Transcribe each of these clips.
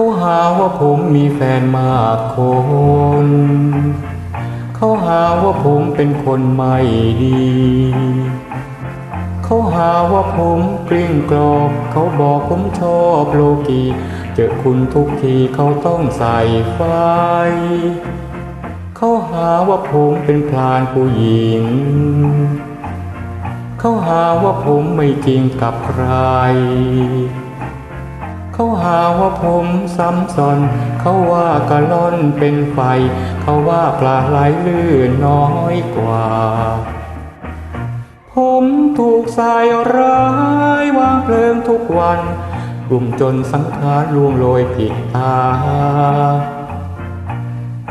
เขาหาว่าผมมีแฟนมากคน เขาหาว่าผมเป็นคนไม่ดี เขาหาว่าผมกลิ้งกรอบเขาบอกผมชอบโลกี เจอคุณทุกทีเขาต้องใส่ไฟ เขาหาว่าผมเป็นพลานผู้หญิง เขาหาว่าผมไม่จริงกับใคร หาว่าผมซ้ำซ้อน เขาว่ากะล่อนเป็นไฟ เขาว่าปลาไหลลื่นน้อยกว่า ผมถูกสายร้ายวางเพลิงทุกวันกลุ่มจนสังขารล่วงโรยผิดตา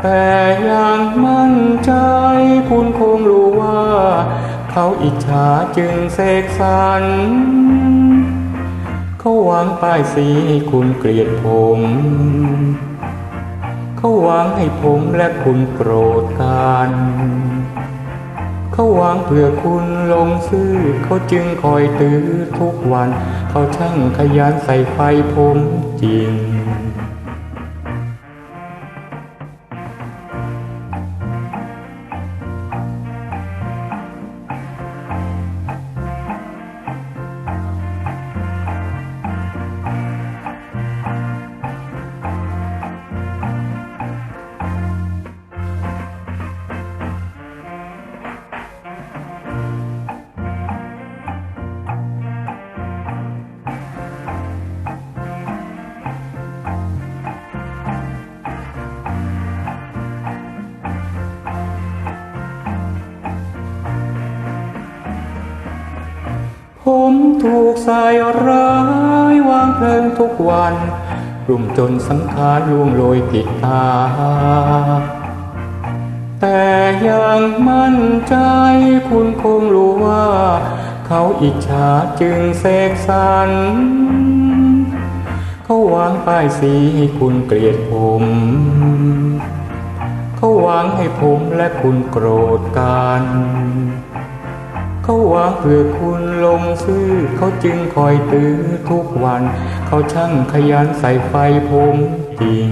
แต่ยังมั่นใจคุณคงรู้ว่า เขาอิจฉาจึงเสกสรร เขาหวังป้ายสีคุณเกลียดผม เขาหวังให้ผมและคุณโกรธกัน เขาหวังเพื่อคุณลงซื้อ เขาจึงคอยตื้อทุกวัน เขาช่างขยันใส่ไฟผมจริง ผมถูกสายร้ายวางเพลิงทุกวันกลุ่มจนสังขารล่วงโรยผิดตา แต่ยังมั่นใจคุณคงรู้ว่า เขาอิจฉาจึงเสกสรรเขาวางป้ายสีให้คุณเกลียดผม เขาหวังให้ผมและคุณโกรธกัน เขาหวางเพื่อคุณลงซื้อ เขาจึงคอยตื้อทุกวัน เขาช่างขยันใส่ไฟผมจริง